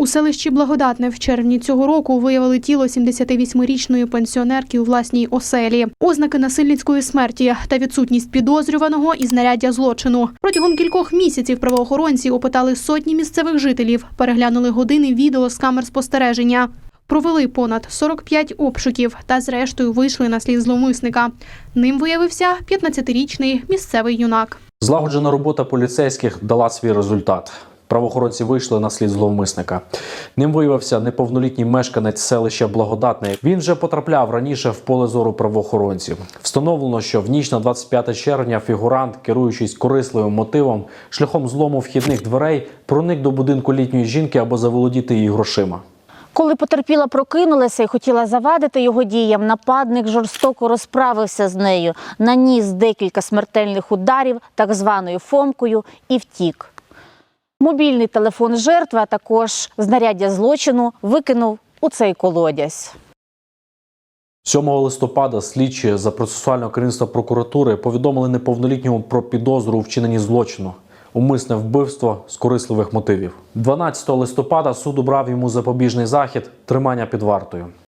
У селищі Благодатне в червні цього року виявили тіло 78-річної пенсіонерки у власній оселі. Ознаки насильницької смерті та відсутність підозрюваного і знаряддя злочину. Протягом кількох місяців правоохоронці опитали сотні місцевих жителів, переглянули години відео з камер спостереження. Провели понад 45 обшуків та зрештою вийшли на слід зловмисника. Ним виявився 15-річний місцевий юнак. Злагоджена робота поліцейських дала свій результат. Правоохоронці вийшли на слід зловмисника. Ним виявився неповнолітній мешканець селища Благодатне. Він вже потрапляв раніше в поле зору правоохоронців. Встановлено, що в ніч на 25 червня фігурант, керуючись корисливим мотивом, шляхом злому вхідних дверей, проник до будинку літньої жінки аби заволодіти її грошима. Коли потерпіла прокинулася і хотіла завадити його діям, нападник жорстоко розправився з нею, наніс декілька смертельних ударів так званою фомкою і втік. Мобільний телефон жертви, а також знаряддя злочину викинув у цей колодязь. 7 листопада слідчі за процесуального керівництва прокуратури повідомили неповнолітньому про підозру у вчиненні злочину. Умисне вбивство з корисливих мотивів. 12 листопада суд обрав йому запобіжний захід тримання під вартою.